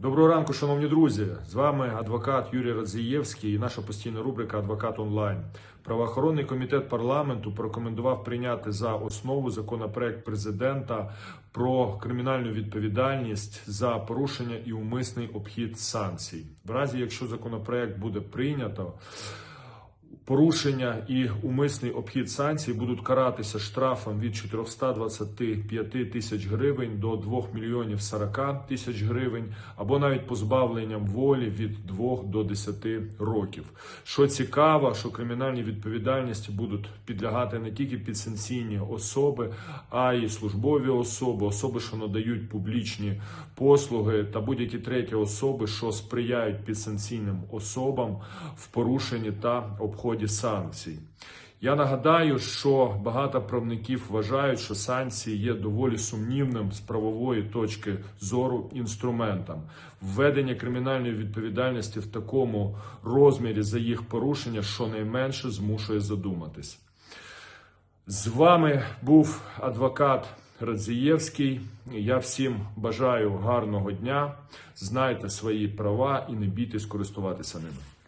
Доброго ранку, шановні друзі. З вами адвокат Юрій Радзієвський і наша постійна рубрика Адвокат онлайн. Правоохоронний комітет парламенту порекомендував прийняти за основу законопроект президента про кримінальну відповідальність за порушення і умисний обхід санкцій. В разі, якщо законопроект буде прийнято. Порушення і умисний обхід санкцій будуть каратися штрафом від 425 тисяч гривень до 2 мільйонів 40 тисяч гривень, або навіть позбавленням волі від 2 до 10 років. Що цікаво, що кримінальні відповідальності будуть підлягати не тільки підсанкційні особи, а й службові особи, особи, що надають публічні послуги, та будь-які треті особи, що сприяють підсанкційним особам в порушенні та обході санкцій. Я нагадаю, що багато правників вважають, що санкції є доволі сумнівним з правової точки зору інструментом. Введення кримінальної відповідальності в такому розмірі за їх порушення щонайменше змушує задуматись. З вами був адвокат Радзієвський. Я всім бажаю гарного дня. Знайте свої права і не бійтесь користуватися ними.